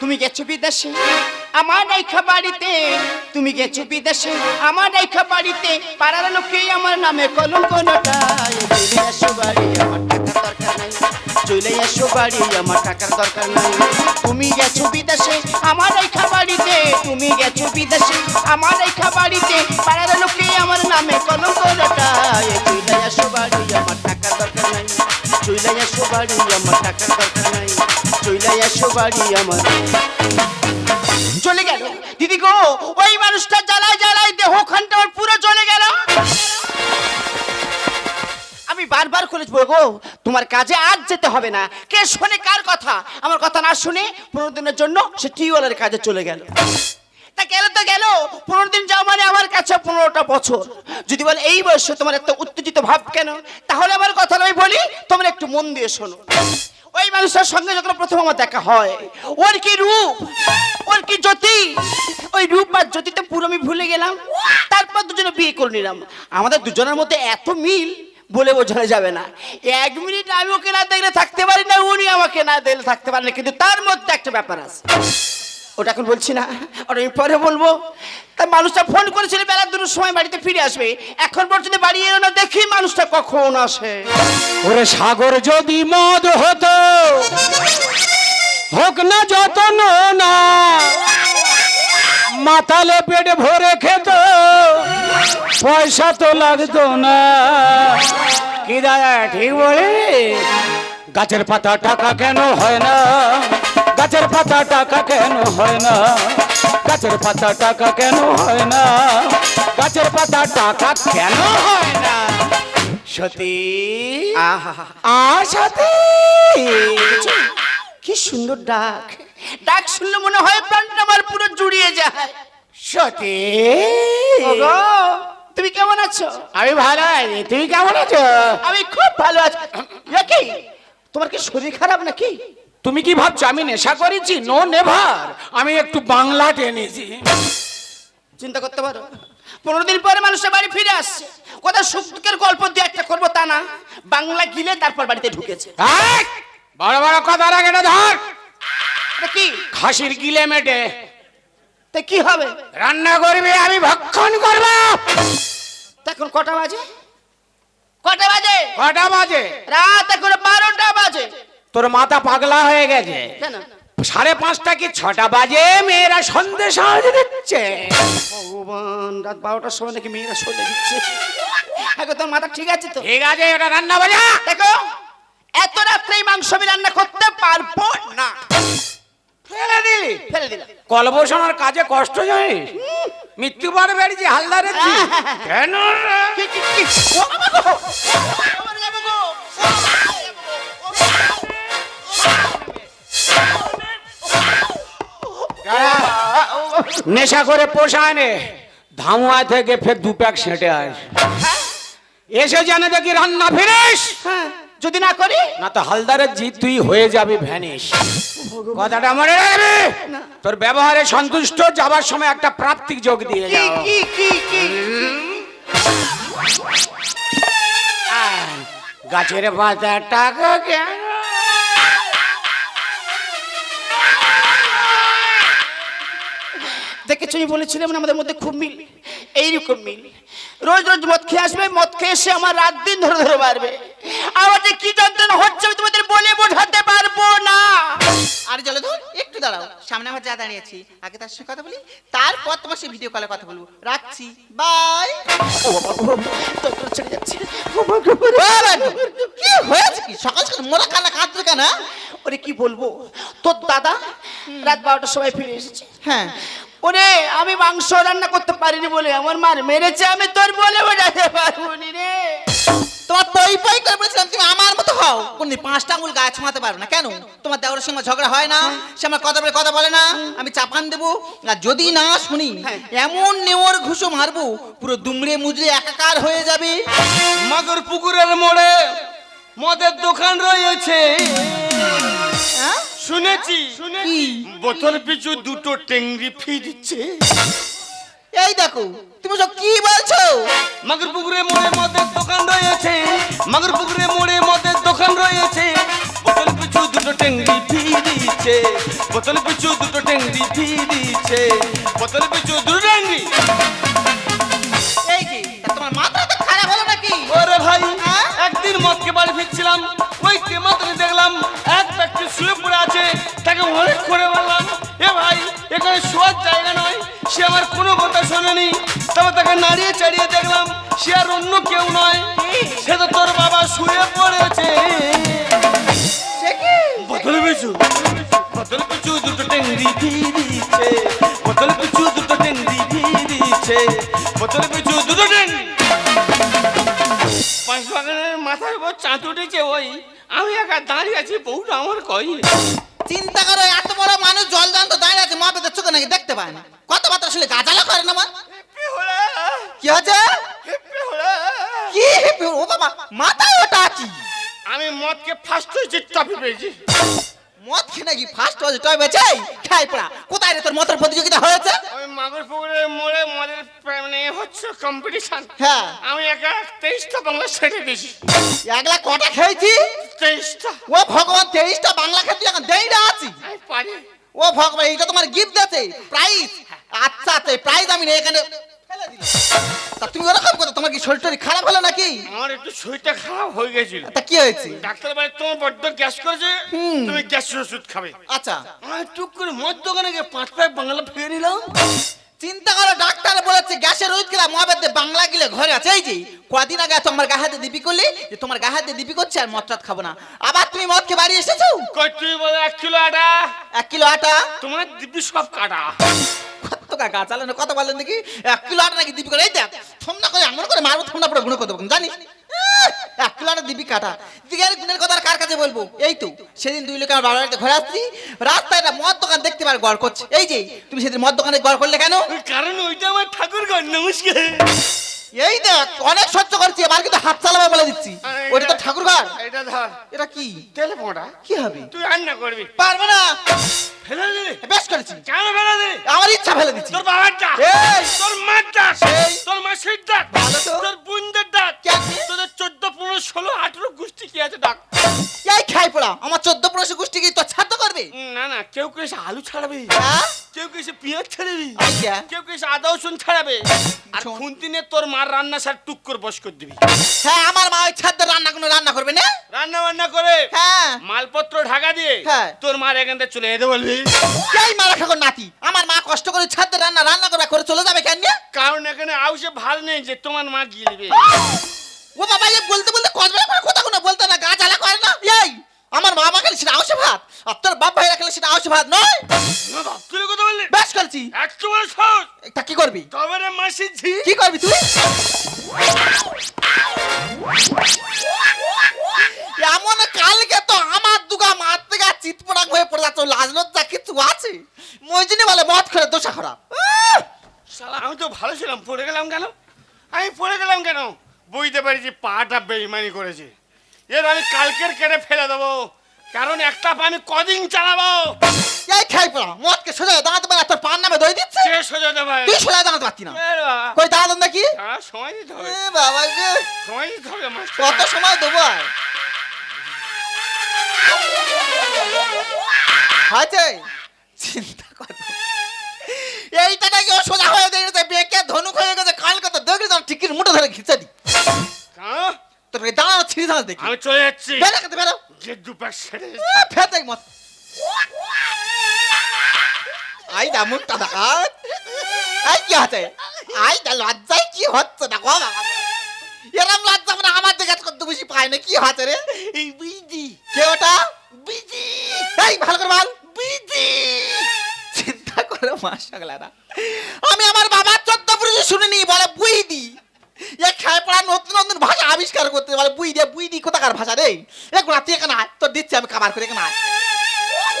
তুমি গেছো বিদেশে, আমার রেখা বাড়িতে। তুমি গেছো বিদেশে, আমার রেখা বাড়িতে। পাড়ার লোকে আমার নামে কলঙ্ক নটায়। চলে আসো বাড়ি, আমার টাকার দরকার নাই। চলে আমার টাকার দরকার নাই। তুমি গেছো বিদেশে, আমার রেখা বাড়িতে। তুমি গেছো বিদেশে, আমার রেখা বাড়িতে। পাড়ার লোকে আমার নামে কলঙ্ক নটায়। চলে আসো বাড়ি, আমার টাকার দরকার নাই। চলে আসো বাড়ি আমার, টাকার দরকার নাই। চলে আসো বাড়ি আমার। চলে গেল। দিদি গো, ওই মানুষটা জ্বালায় জ্বালায় দেহখানটা আমার পুরো চলে গেল। আমি বারবার করে গো, তোমার কাজে আজ যেতে হবে না। কে শোনে কার কথা? আমার কথা না শুনে পনেরো দিনের জন্য সে টিউবওয়েলের কাজে চলে গেল। তা গেল তো গেল, পনেরো দিন যাওয়া মানে আমার কাছে পনেরোটা বছর। যদি বলে এই বয়সে তোমার এত উত্তেজিত ভাব কেন? তাহলে আমার কথা আমি বলি, তোমরা একটু মন দিয়ে শোনো। ওই মানুষটার সঙ্গে যখন প্রথম আমার দেখা হয়, ওর কি রূপ? ওর কি জ্যোতি? ওই রূপ আর জ্যোতিতে পুরো আমি ভুলে গেলাম। তারপর দুজনে বিয়ে করে নিলাম। আমাদের দুজনের মধ্যে এত মিল বলে বোঝানো যাবে না। এক মিনিট আমি ওকে না দেখলে থাকতে পারি না, উনি আমাকে না দেখলে থাকতে পারে না। কিন্তু তার মধ্যে একটা ব্যাপার আছে। ওটা এখন বলছি না। ওটা আমি পরে বলব। তা মানুষটা ফোন করেছিল, বেলা দুটোর সময় বাড়িতে ফিরে আসবে। এখন পর্যন্ত বাড়ি এলো না, দেখি মানুষটা কখন আসে। ওরে সাগর যদি মদ হতো, হোক না যতন না, মাতালে পেট ভরে খেত, পয়সা তো লাগতো না। কি দাদা, ঠিক বলে গাছের পাতা টাকা কেন হয় না? পাতা টাকা কেন হয় না? গাছের পাতা টাকা কেন হয় না? গাছের পাতা টাকা কেন হয় না? সতী। আর সাথী কি সুন্দর ডাক। ডাক শুনলে মনে হয় প্রাণটা আমার পুরো জুড়িয়ে যায়। সতী। তুমি কেমন আছো? আমি ভালো আছি। তুমি কেমন আছো? আমি খুব ভালো আছি। কি? তোমার কি শরীর খারাপ নাকি? তুমি কি ভাবছ? আমি নেশা করেছি? নো নেভার আমি একটু বাংলা টেনেছি চিন্তা করতে পারো। পনেরো দিন পরে মানুষের বাড়ি ফিরে আসছে। কোথাও সুখ দুঃখের গল্প দিয়ে একটা করব তা না। বাংলা গিলে তারপর বাড়িতে ঢুকেছে। বড় বড় কথা রাখ এটা ধর! কি? খাসির গিলে মেটে। তা কি হবে? রান্না করবে আমি ভক্ষণ করব। তা এখন কটা বাজে? কটা বাজে? কটা বাজে? রাত এখন বারোটা বাজে। তোর মাথা পাগলা হয়ে গেছে কেন সাড়ে পাঁচটা কি ছটা বাজে মেয়েরা সন্দেশ সাহায্য দিচ্ছে ভগবান রাত বারোটার সময় নাকি মেয়েরা সরে দিচ্ছে এখন তোর মাথা ঠিক আছে তো ঠিক আছে ওটা রান্না বাজা দেখো এত রাত্রে মাংস আমি রান্না করতে পারব না ফেলে দিলি ফেলে দিলাম কলবসানোর কাজে কষ্ট জানিস মৃত্যু পর বেরিয়েছি হালদারের জি। কেন নেশা করে পোষায় নে ধামুয়া থেকে ফের দু প্যাক সেঁটে আস এসে জানে দেখি রান্না ফিরিস হ্যাঁ, যদি না করি? না তো হালদারের জি তুই হয়ে যাবি ভ্যানিস কথাটা মনে রাখবি? তোর ব্যবহারে সন্তুষ্ট যাবার সময় একটা প্রাপ্তিক যোগ দিয়ে যাও। গাছের পাতা টাকা কেন দেখেছ? আমি বলেছিলাম না আমাদের মধ্যে খুব মিল। এইরকম মিল। রোজ রোজ মদ খেয়ে আসবে মদ খেয়ে এসে আমার রাত দিন ধরে ধরে মারবে আমার যে কি যন্ত্রণা হচ্ছে আমি তোমাদের বলে বোঝাতে পারব না। আরে জলধর একটু দাঁড়াও। সামনে আমার যা দাঁড়িয়েছি আগে তার সঙ্গে কথা বলি তারপর তোমার সে ভিডিও কলে কথা বলব। রাখছি বাই ছেড়ে যাচ্ছে। কি হয়েছে কি? সকাল সকাল মোরা কান্না কাঁদছে কেন হ্যাঁ? ওরে কি বলব? তোর দাদা রাত বারোটার সময় ফিরে এসেছে। হ্যাঁ। ওরে আমি মাংস রান্না করতে পারিনি বলে আমার মার মেরেছে আমি তোর বলে বোঝাতে পারব নি রে। তোমার পই পই করে বলেছিলাম তুমি আমার মতো হও। কোনদিন পাঁচটা আঙুল গায়ে ছোঁয়াতে পারো না। কেন? তোমার দেওয়ার সঙ্গে ঝগড়া হয় না। সে আমার কথা বলে কথা বলে না। আমি চাপান দেবো। আর যদি না শুনি হ্যাঁ। এমন নেওয়ার ঘুষো মারবো পুরো দুমড়ে মুজড়ে একাকার হয়ে যাবে। মাগর পুকুরের মোড়ে মদের দোকান রয়েছে। হ্যাঁ? শুনেছি? বোতল পিছু দুটো টেংরি ফি দিচ্ছে এই দেখো তুমি সব কি বলছো? মাগর পুকুরে মোড়ে মদের দোকান রয়েছে। মাগর পুকুরে মোড়ে মদের দোকান রয়েছে। বোতল পিছু দুটো টেংরি ফি দিচ্ছে বোতল পিছু দুটো টেংরি ফি দিচ্ছে বোতল পিছু দুটো টেংরি। এই যে তোমার মাথা তো খারাপ হলো নাকি? ওরে ভাই হ্যাঁ? একদিন মদকে বাড়ি ফিরছিলাম। ওই কেমাতনে দেখলাম? এক ব্যক্তি শুয়ে এখানে শোয়ার জায়গা নয়। সে আমার কোনো কথা শোনেনি। তবে তাকে নাড়িয়ে চাড়িয়ে দেখলাম সে আর অন্য কেউ নয়। সে তো তোর বাবা শুয়ে পড়েছে। পিছু। দুটো দিচ্ছে বোতল পিছু দুটো দুটো পাঁচ বাগানের মাথার উপর চাঁদ উঠেছে ওই। আমি একা দাঁড়িয়ে আছি বউটা আমার কই? চিন্তা করো এত বড় মানুষ জল জানত দাঁড়িয়ে আছে চোখে নাকি দেখতে পায় না কত কথাবার্তা শুনে গাজালা করে না মা? কি হচ্ছে কি ও বাবা মাথায় ওটা কি? আমি মদকে ফার্স্ট হয়েছি টপি পেয়েছি। মদ খেয়ে নাকি ফার্স্ট হয়েছে টয় বেচে খাই পড়া কোথায় রে তোর মদের প্রতিযোগিতা হয়েছে? ওই মাগুর পুকুরের মোড়ে মদের মানে হচ্ছে কম্পিটিশন হ্যাঁ। আমি একা তেইশটা বাংলা সেটে দিয়েছি। একলা কটা খেয়েছি? তেইশটা। ও ভগবান তেইশটা বাংলা খেতে এখন দেইটা আছি। আমি পারি। ও ভগবান এইটা তোমার গিফট আছে প্রাইজ আচ্ছা আচ্ছা প্রাইজ আমি এখানে ফেলে দিলাম। তা তুমি ওরকম করো তোমার কি শরীর টরীর খারাপ হলো নাকি? আমার একটু শরীরটা খারাপ হয়ে গেছিল। তা কি হয়েছে? ডাক্তার তোমার বড্ড গ্যাস করেছে তুমি গ্যাসের ওষুধ খাবে। আচ্ছা। আমি টুক করে মদ দোকানে গিয়ে পাঁচ বাংলা ফিরে নিলাম চিন্তা করো ডাক্তার বলেছে গ্যাসের ওষুধ খেলা মহাবেদ বাংলা গিলে ঘরে আছে। এই যে কদিন আগে তোমার গা হাতে দিপি করলি যে তোমার গা হাতে দিপি করছে আর মদ খাব না। আবার তুমি মদ খেয়ে বাড়ি এসেছ? কই তুই বলে এক কিলো আটা? এক কিলো আটা? তোমার দিব্যি সব কাটা। কত কাকা চালানো কত বললেন দেখি। এক কিলো আটা নাকি দিবি করে এই দেখ থমনা করে এমন করে মারবো থমনা পরে গুণে করে দেবো জানিস? আহ, এক কিলো দিবি কাটা। দিকে আর গুণের কথা কার কাছে বলব? এই তো সেদিন দুই লোক আমার বাবার বাড়িতে ঘরে আসছি। রাস্তায় একটা মদ দোকান দেখতে পার গড় করছে। এই যে তুমি সেদিন মদ দোকানে গড় করলে কেন? কারণ ওইটা আমার ঠাকুর ঘর নমস্কার এই দেখ অনেক সহ্য করছি এবার কিন্তু হাত চালাবে বলে দিচ্ছি। ওটা তো ঠাকুর ঘর। এটা ধর। এটা কি? তেলে পোঁটা কি হবে? তুই রান্না করবি। পারবে না। ফেলে দিলি? বেশ করেছি। কেন ফেলে দিলি? আমার ইচ্ছা ফেলে দিচ্ছি তোর বাবার ডাক তোর মার ডাক তোর মাসির ডাক তোর বোনদের ডাক। তোদের চোদ্দ পনেরো ষোলো আঠেরো গোষ্ঠী কি আছে ডাক। এই খাই পড়া আমার চোদ্দ পনেরো গোষ্ঠী কি তোর ছাত্র করবে? না না কেউ কেউ এসে আলু ছাড়াবে। হ্যাঁ? কেউ কেউ এসে পেঁয়াজ ছাড়াবি। কেউ কেউ এসে আদা রসুন ছাড়াবে। আর শোন। খুন্তিনে তোর মার রান্না সার টুক করে বস করে দিবি। হ্যাঁ আমার মা ওই ছাদ রান্না কোনো রান্না করবে না? রান্না বান্না করে হ্যাঁ। মালপত্র ঢাকা দিয়ে হ্যাঁ। তোর মার এখান থেকে চলে যেতে বলবি। এই মারা ঠাকুর নাতি আমার মা কষ্ট করে ছাদে রান্না রান্না করবে করে চলে যাবে কেন কারণ এখানে আউসে ভালো নেই যে তোমার মা গিলবে ও বাবা এই বলতে বলতে কসবে কথা কোনো বলতে না গা জ্বালা করে না। এই আমার মা মা আউসে ভাত। আর তোর বাপ ভাইরা খেলে সেটা আউশে ভাত নয়। তুই কথা বললি? বেশ করেছি। একটু বড় সহজ তা কি করবি? তবে রে মাসি ঝি। কি করবি তুই? এমন কালকে তো আমার দুগা মার থেকে চিতপড়াক হয়ে পড়ে যাচ্ছে লাজ লজ্জা কিছু আছে। মইজিনি বলে মদ করে দোষা খারাপ! শালা আমি তো ভালো ছিলাম পড়ে গেলাম কেন? আমি পড়ে গেলাম কেন? বুঝতে পারি যে পাটা বেইমানি করেছে। এর আমি কালকের কেটে ফেলে দেবো। কারণ একটা পা আমি কদিন চালাবো। এই খাই পড়া মদকে সোজা দাঁড়াতে পারে তোর পান নামে দই দিচ্ছে? সে সোজাতে পারে? তুই সোজা দাঁত পারতি না। কই দাঁড়াতেন নাকি? হ্যাঁ, সময় দিতে হবে। এ বাবা রে, সময় দিতে হবে। কত সময় দেবো আর? হয়েছে? চিন্তা কর। এইটা নাকি ও সোজা হয়ে গেছে? বেকে ধনুক হয়ে গেছে কালকে তো দেখলি তো টিকির মুঠো ধরে খিচে দি? তোর দাঁড়ানো ছিঁড়ি দাঁড়া দেখি। আমি চলে যাচ্ছি। বেরো খেতে বেরো যে দুপাক সেরে ফেতে মত। আই দা মুখটা দেখা আই। কি হচ্ছে? আই দা লজ্জায় কি হচ্ছে দেখো এরম লজ্জা মানে আমার দিকে কত বেশি পায় না কি হচ্ছে রে? এই বিদি কে ওটা? বিজি। এই ভালো করে বল। বিজি। চিন্তা করে মাসাগলারা আমি আমার বাবার চোদ্দ পুরুষে শুনিনি বলে বুইদি। এ খায় পড়া নতুন নতুন ভাষা আবিষ্কার করতে বলে বুই দিয়ে বুই দি কোথাকার ভাষা রে? এ গোড়া তুই তোর দিচ্ছি আমি খাবার করে এখানে আয়।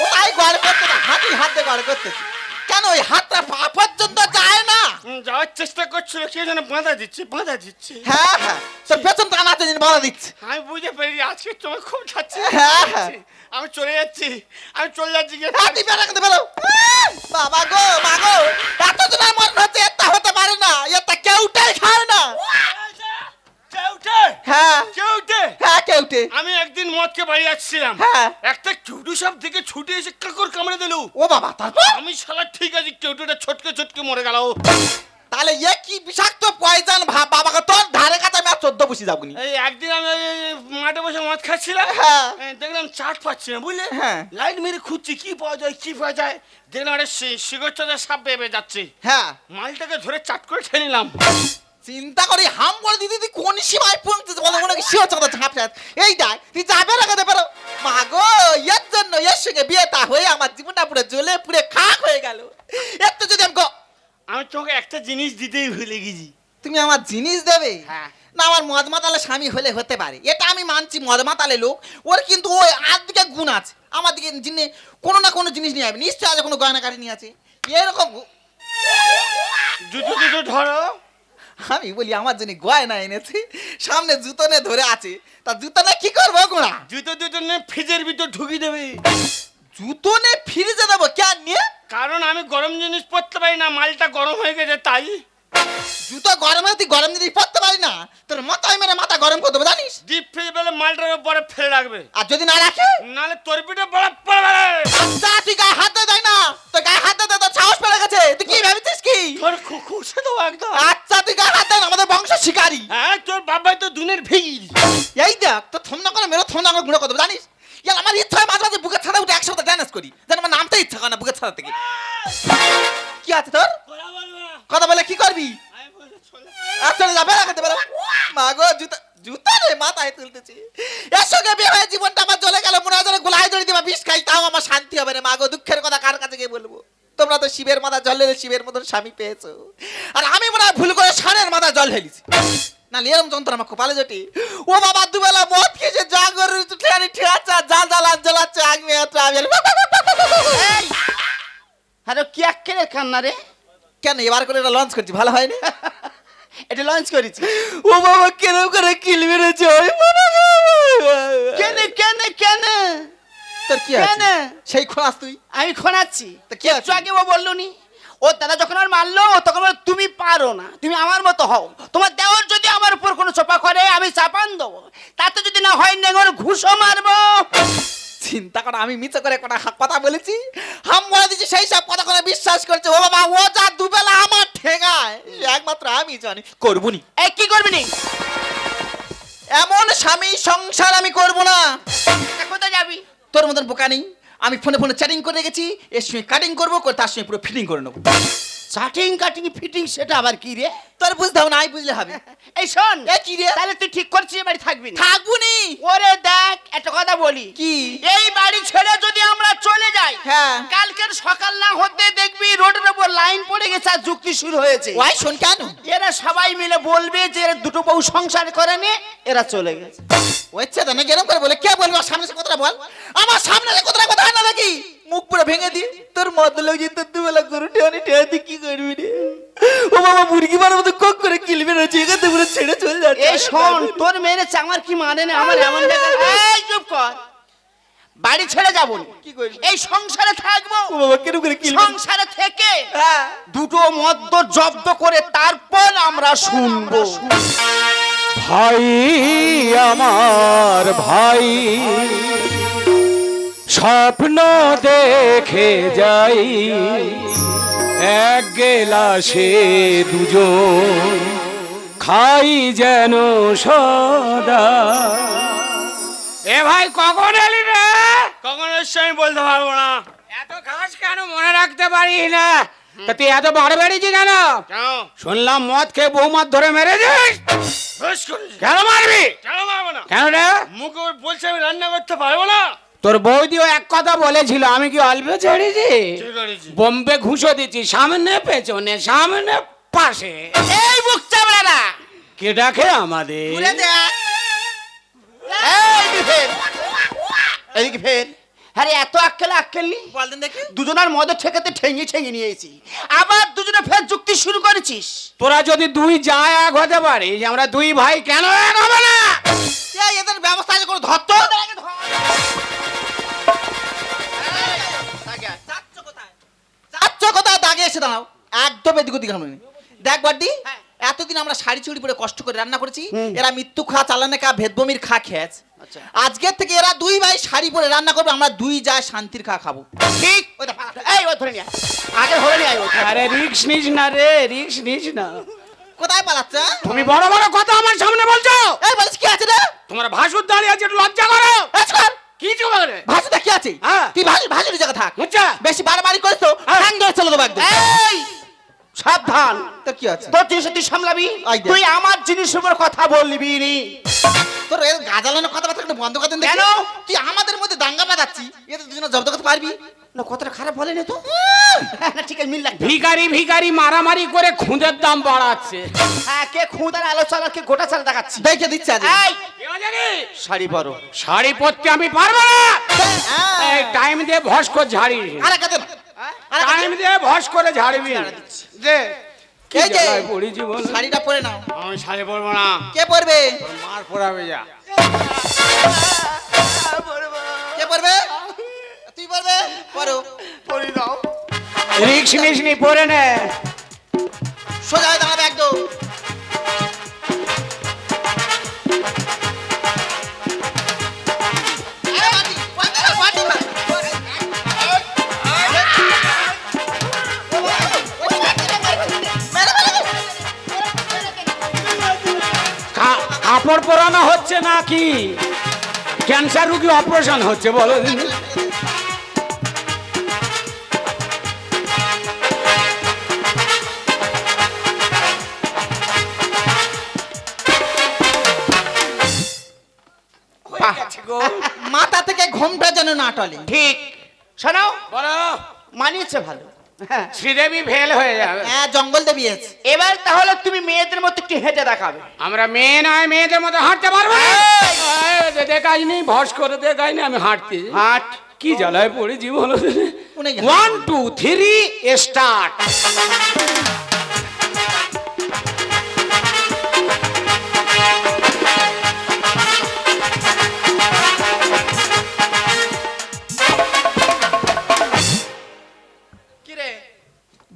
ও তাই গড় করতে হাতি হাত গড় করতেছি। কেন ওই হাতটা পা পর্যন্ত যায় না? যাওয়ার চেষ্টা করছিল কে যেন বাঁধা দিচ্ছে বাঁধা দিচ্ছে। হ্যাঁ হ্যাঁ তোর পেছন টানাতে দিন বলা দিচ্ছে। আমি বুঝে পেরেছি আজকে তোমার খুব যাচ্ছে। হ্যাঁ, হ্যাঁ। আমি চলে যাচ্ছি আমি চলে যাচ্ছি গিয়ে তুই বেরো কিন্তু বেরো। বাবা গো মা গো এতদিন আর মনে হচ্ছে এটা পারে না এটা কেউটাই খায় না। হ্যাঁ। কেউ হ্যাঁ কেউটে। আমি একদিন মদকে বাড়ি যাচ্ছিলাম হ্যাঁ। একটা কেউটু সব থেকে ছুটে এসে কাকুর কামড়ে দিল। ও বাবা তারপর? আমি শালা ঠিক আছে কেউটুটা ছটকে ছটকে মরে গেল। তাহলে এ কি বিষাক্ত পয়জন ভাব বাবাকে তোর ধারে কাছে আমি আর চোদ্দ বসে যাব নি। এই একদিন আমি ওই মাঠে বসে মদ খাচ্ছিলাম। হ্যাঁ। দেখলাম চাট পাচ্ছি না বুঝলে? হ্যাঁ। লাইট মেরে খুঁজছি কি পাওয়া যায় কি পাওয়া যায়? দেখলাম একটা শিগর চাঁদের সাপ বেবে যাচ্ছে। হ্যাঁ। মালটাকে ধরে চাট করে ঠেলে নিলাম। চিন্তা করি হাম করে দিদি তুই কোন সীমায় পৌঁছেছে? বলো মনে শিও চাঁদা ঝাঁপ এই দেখ তুই যাবে লাগাতে পারো মা গো এর জন্য এর সঙ্গে বিয়েটা হয়ে আমার জীবনটা পুরো জ্বলে পুড়ে খাক হয়ে গেল এর তো যদি আমি গ- আমি তোমাকে একটা জিনিস দিতেই ভুলে গেছি। তুমি আমার জিনিস দেবে? হ্যাঁ। না আমার মদ মাতালে স্বামী হলে হতে পারে। এটা আমি মানছি মদ মাতালে লোক। ওর কিন্তু ওই আর দিকে গুণ আছে। আমার দিকে জিনে কোনো না কোনো জিনিস নিয়ে আসবে। নিশ্চয়ই আছে কোনো গয়না কাটি নিয়ে আছে। এরকম জুতো জুতো ধরো। আমি বলি আমার জন্য গয়না এনেছি সামনে জুতো নিয়ে ধরে আছে তা জুতো না কি করব গোড়া জুতো জুতো নিয়ে ফ্রিজের ভিতর ঢুকিয়ে দেবে। জুতো নিয়ে ফিরিজে দেবো কেন নিয়ে? কারণ আমি গরম জিনিস পরতে পারি না মালটা গরম হয়ে গেছে তাই। জুতো গরম গরমে তুই গরম জিনিস পরতে পারি না তোর মাথায় মেরে মাথা গরম করে দেবো জানিস? ডিপ ফ্রিজ বেলে মালটার পরে ফেলে রাখবে। আর যদি না রাখে? নালে তোর পিঠে বড় পড়বে আচ্ছা তুই গায়ে হাত দেয় না। তোর গায়ে হাত দে তোর সাহস পেয়ে গেছে। তুই কি ভেবেছিস কি? তোর খুশে তো একদম। আচ্ছা তুই গায়ে হাত দেয় না আমাদের বংশ শিকারী। হ্যাঁ তোর বাবাই তো দুনের ভিড়। এই দেখ তো থমনা করে মেরো থমনা করে গুঁড়ো করব জানিস? ইয়ার আমার ইচ্ছা হয় মাঝে মাঝে বুকের ছাদা উঠে একসাথে করি। যেন আমার নামতে ইচ্ছা করে না, বুকের ছাদা থেকে। কি আছে তোর? কথা বলে কি করবি? চলে যাবে রাখাতে মা গো, জুতা জুতা রে, মাথায় তুলতেছি। এর সঙ্গে বিয়ে হয়ে, জীবনটা আমার চলে গেল, মনে হয় গোলায় জড়ি দিবা বিষ খাই, তাও আমার শান্তি হবে না। মা গো, দুঃখের কথা কার কাছে গিয়ে বলব? তোমরা তো শিবের মাথা জল ঢেলে, শিবের মতন স্বামী পেয়েছ। আর আমি মনে হয় ভুল করে সানের মাথা জল ঢেলেছি। না এরম যন্ত্র আমার কপালে জটি। ও বাবা দুবেলা মদ খেয়েছে যা করে ঠেয়ানি ঠেয়াচ্ছে জাল জ্বালান জ্বালাচ্ছে আগ মেয়াচ্ছে আরে কি আক্কেলের কান্না রে? কেন এবার করে এটা লঞ্চ করছি ভালো হয়নি? এটা লঞ্চ করেছি। ও বাবা কেন করে কিল মেরেছে? ওই মনে কেন কেন কেন? তোর কি কেন? আছে সেই খোলাস তুই? আমি খোনাচ্ছি তা কি? আগে ও বলল নি ও দাদা যখন আর মারলো তখন বলল, তুমি পারো না তুমি আমার মতো হও। তোমার দেওয়ার যদি আমার উপর কোনো চোপা করে আমি চাপান দেবো। তাতে যদি না হয় নেগর ঘুষও মারবো। চিন্তা করো আমি মিছে করে হা- কথা বলেছি। হাম বলে দিচ্ছি সেই সব কথা করে বিশ্বাস করছে। ও বাবা ও যা দুবেলা আমার ঠেঙায় একমাত্র আমি জানি। করবুনি। এই কি করবি? নি এমন স্বামী সংসার আমি করব না। কোথায় যাবি? তোর মতন বোকা নেই। আমি ফোনে ফোনে চ্যাটিং করে রেখেছি, এর সঙ্গে কাটিং করব করে তার সঙ্গে পুরো ফিটিং করে নেব। চাটিং কাটিং ফিটিং সেটা আবার কি রে? তোর বুঝতে হবে না আমি বুঝলে হবে। এই শোন। এ কি রে? তাহলে তুই ঠিক করছিস বাড়ি থাকবি না। থাকবুনি? ওরে দেখ একটা কথা বলি। কি? এই বাড়ি ছেড়ে যদি আমরা চলে যাই হ্যাঁ। কালকের সকাল না হতে দেখবি রোডের উপর লাইন পড়ে গেছে আর যুক্তি শুরু হয়েছে। ওয়াই শোন কেন? এরা সবাই মিলে বলবে যে এরা দুটো বউ সংসার করে নে এরা চলে গেছে। ওইছে তো না গেরম করে বলে কে বলব? সামনে কথাটা বল। আমার সামনে কথাটা কথা না নাকি? মুখ পুরো ভেঙে দি। তোর মদ লোক যে তোর দুবেলা করে টেনে টেনে তুই কি করবি রে। ও বাবা মুরগি মারার মতো কক করে কিলবে রয়েছে এখান থেকে পুরো ছেড়ে চলে যাচ্ছে। এই শোন তোর মেরেছে আমার কি মানে না? আমার এমন দেখা এই চুপ কর। বাড়ি ছেড়ে যাব না। কি করবি? এই সংসারে থাকব। ও বাবা কেন করে কিলবে সংসারে থেকে হ্যাঁ। দুটো মদ্য জব্দ করে তারপর আমরা শুনব। ভাই আমার ভাই। স্বপ্ন দেখে যাই। এক গেলাসে দুজন খাই যেন সদা। এ ভাই কখন এলি রে? কখন এসছে আমি বলতে পারব না। এত ঘাস কেন মনে রাখতে পারি না? তা তুই এত বার বেড়েছি কেন? কেন? শুনলাম মদ খেয়ে বৌমাত ধরে মেরেছিস। কেন মারবি? কেন মারবো না? কেন রে? মুখে বলছে আমি রান্না করতে পারব না? তোর বৌদিও এক কথা বলেছিল আমি কি অল্প ছেড়েছি বোম্বে ঘুষো দিচ্ছি সামনে পেছনে সামনে পাশে। এই মুখ চামড়ারা কে ডাকে আমাদের? এই ফের? এই ফের? আরে এত আক্কেল আক্কেল নি বল দিন দেখি। দুজনের মদ ঠেকাতে ঠেঙে ঠেঙে নিয়েছি আবার দুজনে ফের যুক্তি শুরু করেছিস। তোরা যদি দুই যা এক হতে পারিস আমরা দুই ভাই কেন এক হবে না? এই এদের ব্যবস্থা কোনো ধরতো যাচ্ছ কোথায়? দাগে এসে দাঁড়াও। একদম এদিক ওদিক দেখ বাড্ডি। হ্যাঁ। এতদিন আমরা শাড়ি চুড়ি পরে কষ্ট করে রান্না করেছি এরা মৃত্যু খা চালানে খা ভেদবমির খা খেয়েছ। আচ্ছা। আজকের থেকে এরা দুই ভাই শাড়ি পরে রান্না করবে আমরা দুই যা শান্তির খা খাব। ঠিক। ওই এই ও ধরে নিয়ে আগে ধরে নিয়ে আরে রিক্স নিস না রে রিক্স নিস না। কোথায় পালাচ্ছ? তুমি বড় বড় কথা আমার সামনে বলছো। এই বলিস কি আছে রে? তোমার ভাসুর দাঁড়িয়ে আছে একটু লজ্জা করো। কি চোখে ভাসুটা কি আছে? হ্যাঁ। তুই ভাসু ভাসুর জায়গা থাক। আচ্ছা। বেশি বাড়াবাড়ি করিস তো হ্যাঁ। হ্যাং ধরে চলে দেবো একদম। এই! সাবধান। তো কি আছে? তোর জিনিস তুই সামলাবি তুই আমার জিনিসের উপর কথা বলবি নি। তোর এর গাজালানো কথাবার্তা একটু বন্ধ করে দেন কেন? তুই আমাদের মধ্যে দাঙ্গা বাঁধাচ্ছি। এটা দুজনে জব্দ করতে পারবি? না কথাটা খারাপ বলেনি তো? না ঠিক আছে মিল লাগবে। ভিখারি ভিখারি মারামারি করে খুঁজের দাম বাড়াচ্ছে। হ্যাঁ কে খুঁদার আলোচনা কে গোটা চাল দেখাচ্ছি। দেখে দিচ্ছে আজ। এই! শাড়ি পরো। শাড়ি পরতে আমি পারব না! এই টাইম দিয়ে ভস করে ঝাড়ি আরে কাদের? আরে টাইম দিয়ে ভস করে ঝাড়বি দে কে এই যে পড়েছি বল শাড়িটা পরে নাও। আমি শাড়ি পরবো না। কে পরবে? মার পরাবে যা। কে পরবে? তুই পরবে? পরো। পরি নাও রিক্স নিস নি পরে নে। সোজা দাঁড়াবে একদম। কাপড় পরানো হচ্ছে নাকি? ক্যান্সার রুগী অপারেশন হচ্ছে বলো মাথা থেকে ঘোমটা যেন না টলে। ঠিক। শোনাও। বলো। মানিয়েছে ভালো। শ্রীদেবী ফেল হয়ে যাবে। হ্যাঁ জঙ্গল দেবী আছে। এবার তাহলে তুমি মেয়েদের মতো একটু হেঁটে দেখাবে। আমরা মেয়ে নয় মেয়েদের মতো হাঁটতে পারব দেখাই নি দেখাইনি ভস করে দেখাই নি আমি হাঁটতে হাঁট। কি জ্বালায় পড়ে জীবন? ওয়ান টু থ্রি স্টার্ট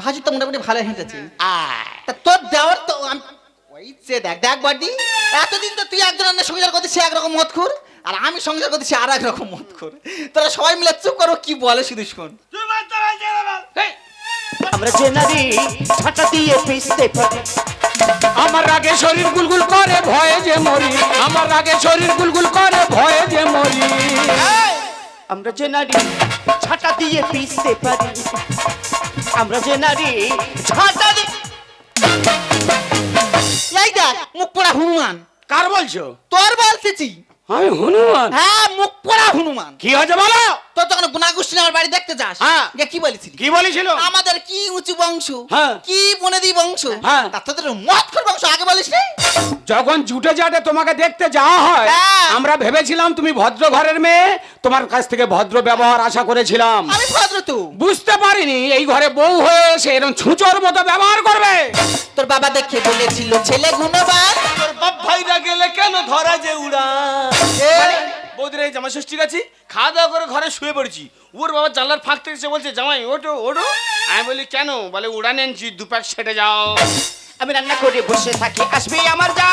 ভাজু তো মোটামুটি ভালো হেঁটেছে। আয় তা তোর দেওয়ার তো ওই যে দেখ দেখ বাড়ি এতদিন তো তুই একজনের সংসার করতে সে একরকম মত খুর আর আমি সংসার করতে সে আর একরকম মত খুর তোরা সবাই মিলে চুপ করো কি বলে শুধু শোন। আমরা যে নারী ছাটা দিয়ে পিসতে পারি। আমার রাগে শরীর গুলগুল করে ভয়ে যে মরি। আমার রাগে শরীর গুলগুল করে ভয়ে যে মরি। আমরা যে নারী ছাটা দিয়ে পিসতে পারি। আমরা যে নারী ঝাঁটা দি এই দেখ মুখ পোড়া হনুমান। কার বলছো? তোর বলতেছি। আমি হনুমান। হ্যাঁ মুখ পোড়া হনুমান। কি হয়েছে বলো? তোর যখন গুনাগুষ্টি আমার বাড়ি দেখতে যাস? হ্যাঁ। কি বলেছিলি? কি বলেছিল? আমাদের কি উঁচু বংশ? হ্যাঁ। কি বনেদি বংশ? হ্যাঁ। তা তোদের মত বংশ আগে বলিস যখন জুটে জাটে তোমাকে দেখতে যাওয়া হয় হ্যাঁ। আমরা ভেবেছিলাম তুমি ভদ্র ঘরের মেয়ে তোমার কাছ থেকে ভদ্র ব্যবহার আশা করেছিলাম। আমি ভদ্র তো। বুঝতে পারিনি এই ঘরে বউ হয়ে এসে এরকম ছুঁচোর মতো ব্যবহার করবে। তোর বাবা দেখে বলেছিল ছেলে গুণবান। তোর বাপ ভাইরা গেলে কেন ধরা যে উড়া এ, বৌদির এই জামাই ষষ্ঠী গেছি খাওয়া দাওয়া করে ঘরে শুয়ে পড়েছি। ওর বাবা জানলার ফাঁক থেকে বলছে জামাই ওটো ওটো আমি বলি কেন? বলে উড়ান এনেছি দুপাক সেটে যাও। আমি রান্না করে বসে থাকি আসবে আমার যা।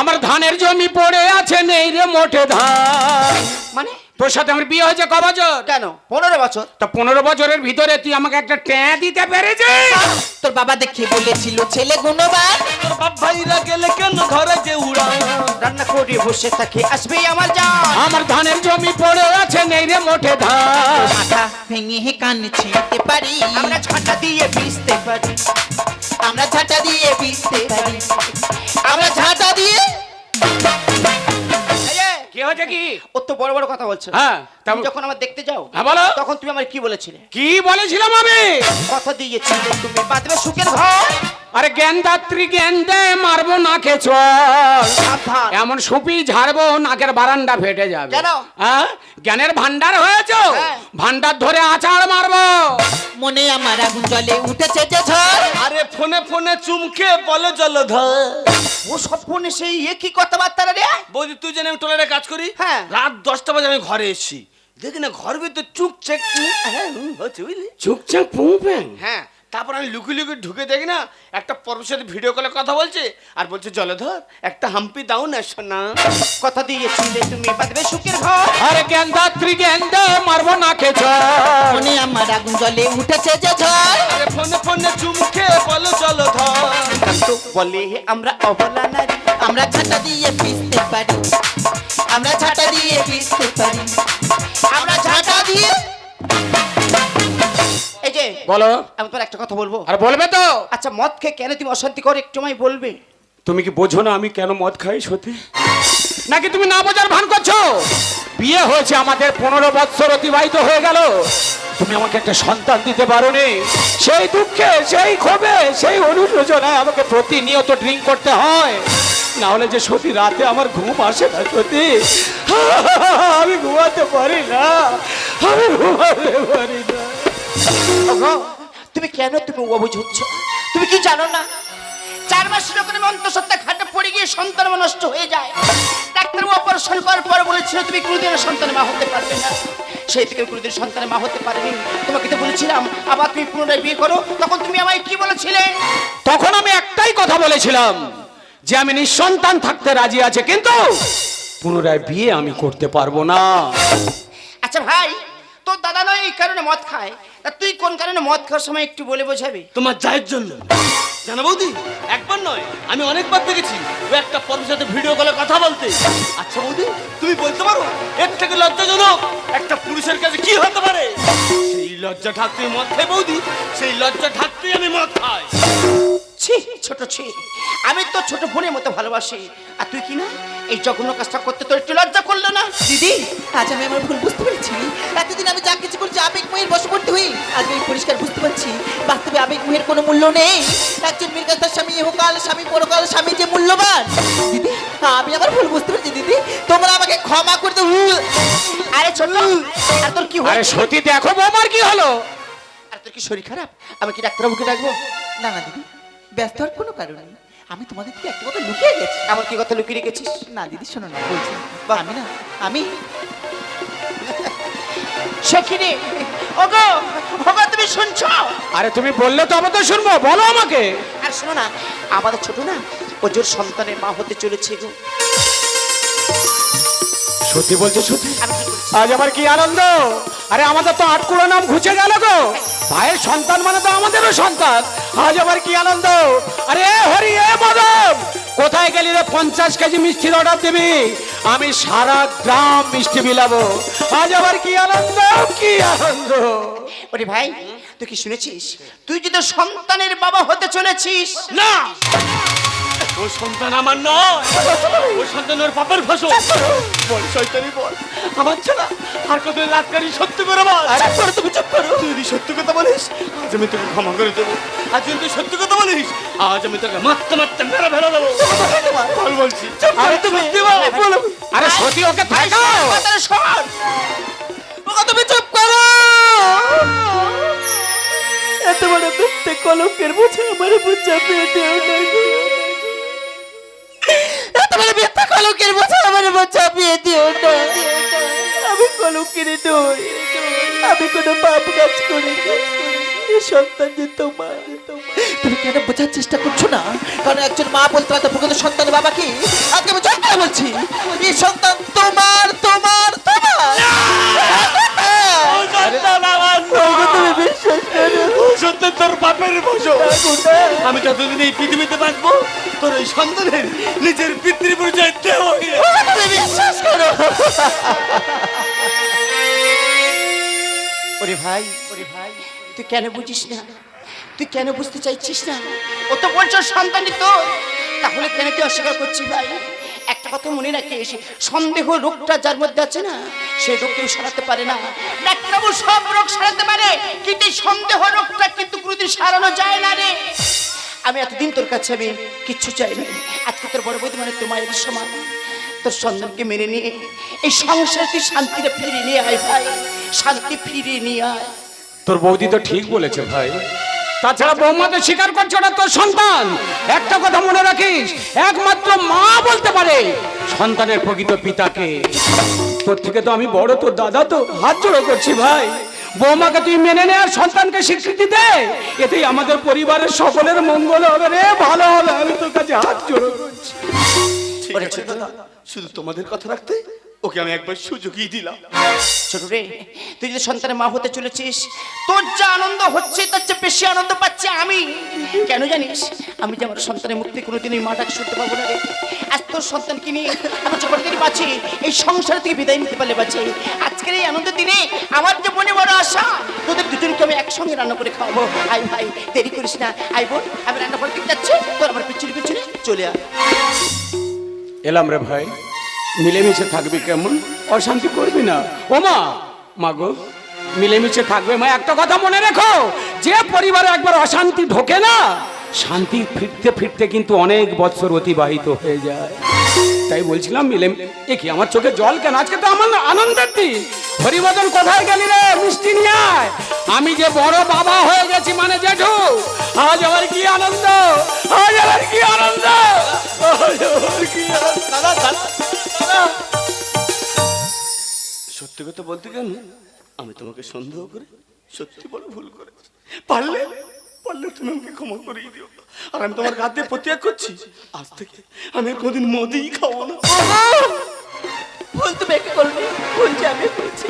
আমার ধানের জমি পড়ে আছে নেই রে মোটে ধান। মানে? তোর সাথে আমার বিয়ে হয়েছে ক বছর কেন? পনেরো বছর। তা পনেরো বছরের ভিতরে তুই আমাকে একটা ট্যাঁ দিতে পেরেছিস? তোর বাবা দেখে বলেছিল ছেলে গুণবান। তোর বাপ ভাইরা গেলে কেন ধরা যে উড়া রান্না করে বসে থাকি আসবে আমার যা আমার ধানের জমি পড়ে আছে নেই রে মোটে ধান। মাথা ভেঙে হে কান ছিঁড়তে পারি। আমরা ছাটা দিয়ে পিসতে পারি। আমরা ঝাঁটা দিয়ে পিসতে পারি। আমরা ঝাঁটা দিয়ে হয়েছে কি? ও তো বড় বড় কথা বলছে। হ্যাঁ তুমি যখন আমার দেখতে যাও হ্যাঁ বলো। তখন তুমি আমার কি বলেছিলে? কি বলেছিলাম আমি? কথা দিয়েছি। তুমি বাঁধবে সুখের ঘর। আরে জ্ঞানদাত্রী জ্ঞান দে মারবো নাকে চল এমন সুপি ঝাড়বো নাকের বারান্দা ফেটে যাবে। কেন? হ্যাঁ জ্ঞানের ভান্ডার হয়েছ? হ্যাঁ। ভান্ডার ধরে আচার মারবো। মনে আমার আগুন জলে উঠেছে যে ঝড়। আরে ফোনে ফোনে চুমকে বলে জলধর ও সব ফোনে সেই একই কথাবার্তা রে। বৌদি তুই জানি আমি টোলারে কাজ করি? হ্যাঁ। রাত দশটা বাজে আমি ঘরে এসেছি। দেখি না ঘর ভিতরে চুপ চেক হচ্ছে বুঝলি। চুপচাপ পুঁ হ্যাঁ। তারপর আমি লুকি লুকি ঢুকে দেখি না একটা পর্বের সাথে ভিডিও কলে কথা বলছে আর বলছে জলধর একটা হাম্পি দাও না সোনা। কথা দিয়েছিলে তুমি বাঁধবে সুখের ঘর। আরে জ্ঞানদাত্রী জ্ঞান দে মারবো না খেছ মনে আমার আগুন জলে উঠেছে যে ঝড়। আরে ফোনে ফোনে চুমকে বলো জলধর তো বলে আমরা অবলা নারী আমরা ছাতা দিয়ে পিসতে পারি। আমরা ছাতা দিয়ে পিসতে পারি। আমরা ছাতা দিয়ে এই যে বলো। আমি একটা কথা বলব। আর বলবে তো। আচ্ছা মদ খেয়ে কেন তুমি অশান্তি করো একটু আমায় বলবে? তুমি কি বোঝো না আমি কেন মদ খাই সত্যি? নাকি তুমি না বোঝার ভান করছ? বিয়ে হয়েছে আমাদের পনেরো বৎসর অতিবাহিত হয়ে গেল। তুমি আমাকে একটা সন্তান দিতে পারোনি। সেই দুঃখে সেই ক্ষোভে সেই অনুশোচনায় আমাকে প্রতিনিয়ত ড্রিঙ্ক করতে হয়। না হলে যে সত্যি রাতে আমার ঘুম আসে না সত্যি আমি ঘুমাতে পারি না। আমি ঘুমাতে পারি না। তুমি কেন তুমি অবুঝ হচ্ছ? তুমি কি জানো না? চার মাস যখন আমি অন্তঃসত্ত্বা খাটে পড়ে গিয়ে সন্তান নষ্ট হয়ে যায়। ডাক্তার অপারেশন করার পর বলেছিল তুমি কোনোদিন সন্তান মা হতে পারবে না। সেই থেকে কোনোদিন সন্তানের মা হতে পারেনি। তোমাকে তো বলেছিলাম আবার তুমি পুনরায় বিয়ে করো। তখন তুমি আমায় কি বলেছিলে? তখন আমি একটাই কথা বলেছিলাম। যে আমি নিঃসন্তান থাকতে রাজি আছে কিন্তু পুনরায় বিয়ে আমি করতে পারব না। আচ্ছা ভাই তোর দাদা নয় এই কারণে মদ খায়। তা তুই কোন কারণে মদ খাওয়ার সময় একটু বলে বোঝাবি? তোমার জায়ের জন্য। জানো বৌদি একবার নয় আমি অনেকবার দেখেছি ও একটা পর্বের সাথে ভিডিও কলে কথা বলতে। আচ্ছা বৌদি তুমি বলতে পারো এর থেকে লজ্জাজনক একটা পুরুষের কাছে কি হতে পারে? সেই লজ্জা ঢাকতে মদ খাই বৌদি সেই লজ্জা ঢাকতেই আমি মদ খাই। ছি ছোট ছি। আমি তো ছোট বোনের মতো ভালোবাসি। আর তুই কি না? এই জঘন্য কাজটা করতে তোর একটু লজ্জা করল না? দিদি আজ আমি আমার ভুল বুঝতে পেরেছি। এতদিন আমি যা কিছু করছি আবেগ মেয়ের বশবর্তী হই আজ আমি পরিষ্কার বুঝতে পারছি। বাস্তবে আবেগ মেয়ের কোনো মূল্য নেই। একজন মেয়ের কাছে তার স্বামী ইহকাল স্বামী পরকাল স্বামী যে মূল্যবান। দিদি আমি আমার ভুল বুঝতে পেরেছি দিদি। তোমরা আমাকে ক্ষমা করে দাও। আরে ছোট আর তোর কি আরে হয়েছে সত্যি দেখো বৌমার কি হলো? আর তোর কি শরীর খারাপ? আমি কি ডাক্তারবাবুকে ডাকবো? না না দিদি। ব্যস্ত হওয়ার কোনো কারণ নেই। আমি তোমাদের থেকে একটা কথা লুকিয়ে গেছি। আমার কি কথা লুকিয়ে রেখেছিস? না দিদি শোনো না বলছি আমি না আমি সখিনী ওগো ওগো তুমি শুনছো? আরে তুমি বললে তো আমি তো শুনব বলো আমাকে। আর শোনো না আমাদের ছোট না ও জোর সন্তানের মা হতে চলেছে গো। সত্যি বলছো সত্যি? আমি? আজ আবার কি আনন্দ? আরে আমাদের তো আটকুড়ো নাম ঘুচে গেল গো। ভাইয়ের সন্তান মানে তো আমাদেরও সন্তান। আজ আবার কি আনন্দ? আরে হরি এ মদন! কোথায় গেলি রে পঞ্চাশ কেজি মিষ্টির অর্ডার দিবি? আমি সারা গ্রাম মিষ্টি বিলাবো আজ আবার কি আনন্দ? কি আনন্দ? ওরে ভাই তুই কি শুনেছিস? তুই যদি সন্তানের বাবা হতে চলেছিস। না! ও সন্তান আমার নয়। ও সন্তান ওর পাপের ফসল বল শয়তানি বল। আমার ছাড়া আর কত রাতকারী সত্যি করে বল? করে তুমি চুপ করো। তুই যদি সত্যি কথা বলিস আজ আমি তোকে ক্ষমা করে দেবো। আজ যদি তুই সত্যি কথা বলিস আজ আমি তোকে মারতে মারতে মেরে ফেলে দেবো। বল বলছি। আরে তুমি। বলো। আরে সত্যি ওকে কথাটা শোন। ওকে তুমি চুপ করো। এত বড় মিথ্যে কলঙ্কের বোঝা আমার উপর চাপিয়ে দিও গো। এত বড় বোঝা আমার উপর চাপিয়ে দিও না। আমি কলঙ্কের নই। আমি কোনো পাপ কাজ করি সন্তান যে তোমার। তুমি কেন বোঝার চেষ্টা করছ না? কারণ একজন মা বলতে পারতো প্রকৃত সন্তানের বাবা কি? আজকে আমি জন্ম বলছি এই সন্তান তোমার তোমার তোমার! সন্তান আমার নয়। বিশ্বাস করো। ও তোর পাপের ফসল আমি যতদিন এই পৃথিবীতে বাঁচবো তোর ওই সন্তানের নিজের পিতৃ পরিচয় বিশ্বাস করো। ওরে ভাই ওরে ভাই তুই কেন বুঝিস না? তুই কেন বুঝতে চাইছিস না? ও তো বলছো সন্তানই তো তাহলে কেন তুই অস্বীকার করছিস ভাই? কথা মনে রাখিস সন্দেহ রোগটা যার মধ্যে আছে না সেই রোগ কেউ সারাতে পারে না। ডাক্তারবাবু সব রোগ সারাতে পারে, কিন্তু সন্দেহ রোগটা কিন্তু কোনোদিন সারানো যায় না রে। আমি এতদিন তোর কাছে আমি কিচ্ছু চাইনি। আজকে তোর বড় বৌদি মানে তোমার সমান। তোর সন্তানকে মেনে নিয়ে, এই সংসার তুই শান্তিটা ফিরিয়ে নিয়ে আয় ভাই। শান্তি ফিরিয়ে নিয়ে আয়। তোর বৌদি তো ঠিক বলেছে ভাই। তাছাড়া বৌমা তো স্বীকার করছে ওটা তোর সন্তান। একটা কথা মনে রাখিস একমাত্র মা বলতে পারে সন্তানের প্রকৃত পিতাকে। তোর থেকে তো আমি বড় তোর দাদা তো হাত জোড়ো করছি ভাই। বৌমাকে তুই মেনে নে আর সন্তানকে স্বীকৃতি দে। এতেই আমাদের পরিবারের সকলের মঙ্গল হবে রে ভালো হবে আমি তোর কাছে হাত জোড়ো করছি। শুধু তোমাদের কথা রাখতে? ওকে আমি একবার সুযোগই দিলাম। ছোট রে তুই যে সন্তানের মা হতে চলেছিস তোর যা আনন্দ হচ্ছে তার চেয়ে বেশি আনন্দ পাচ্ছি আমি। কেন জানিস আমি যে আমার সন্তানের মুক্তি কোনোদিন এই মাটাকে শুনতে পাবো না রে। আজ তোর সন্তানকে নিয়ে আমি যখন থেকে বাঁচি এই সংসার থেকে বিদায় নিতে পারলে বাঁচি। আজকের এই আনন্দের দিনে আমার যে মনে বড় আশা তোদের দুজনকে আমি একসঙ্গে রান্না করে খাওয়াবো। আই ভাই দেরি করিস না। আই বোন আমি রান্না করে দিতে যাচ্ছি তোর আমার পিছনে পিছনে চলে আয়। এলাম রে ভাই। মিলেমিশে থাকবি কেমন? অশান্তি করবি না। ও মা মা গো, মিলেমিশে থাকবে মা, একটা কথা মনে রেখো, যে পরিবারে একবার অশান্তি ঢোকে না, শান্তি ফিরতে ফিরতে কিন্তু অনেক বছর অতিবাহিত হয়ে যায়। তাই বলছিলাম মিলে এ কি আমার চোখে জল কেন? আজকে তো আমার আনন্দের দিন। হরিবদন কোথায় গেলি রে? মিষ্টি নিয়ে আমি যে বড় বাবা হয়ে গেছি মানে জেঠু। আজ আমার কি আনন্দ? আজ আমার কি আনন্দ? সত্যি কথা বলতে কেন? আমি তোমাকে সন্দেহ করে। সত্যি বড় ভুল করেছি। পারলে পারলে তুমি আমাকে ক্ষমা করিয়ে দিও। আর আমি তোমার হাতে প্রত্যাগ করছি, আজ থেকে আমি কোনোদিন মদিই খাব না। ভুল তুমি একে করবে ভুল যে আমি করেছি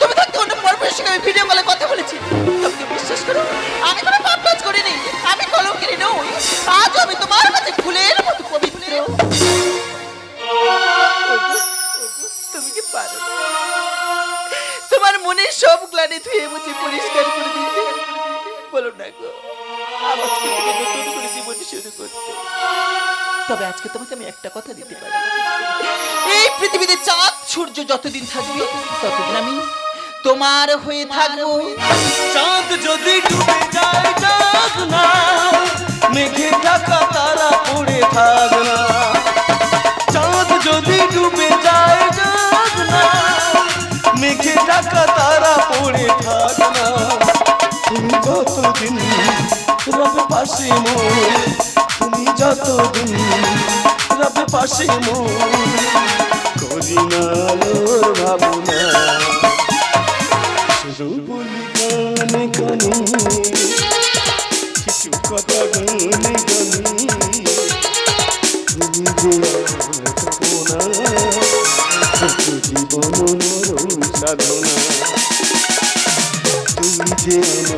তুমি থাকতে অন্য পরপুরের সঙ্গে আমি ভিডিও কলে কথা বলেছি। তুমি বিশ্বাস করো, আমি কোনো পাপ কাজ করিনি, আমি কলঙ্কিনী নই। আজ আমি তোমার কাছে ফুলের মতো পবিত্র। তুমি কি পারো তোমার মনের সব গ্লানি ধুয়ে মুছে পরিষ্কার করে দিতে বলো না গো। আমার থেকে নতুন করে জীবন শুরু করতে তবে আজকে তোমাকে আমি একটা কথা দিতে পারি। এই পৃথিবীতে চাঁদ সূর্য যতদিন থাকবে ততদিন আমি তোমার হয়ে থাকব। চাঁদ যদি ডুবে যায় চাঁদ না মেঘে ঢাকা তারা পড়ে থাক না। চাঁদ যদি ডুবে যায় চাঁদ না মেঘে ঢাকা তারা পড়ে থাক না। তুমি যতদিন রবে পাশে মোর, তুমি যতদিন রবে পাশে মোর। করি না আলোর ভাবনা, শুধু বলি গানে গানে কিছু কথা গানে গানে। তুমি যে আমার জীবন সাধনা তুমি যে আমার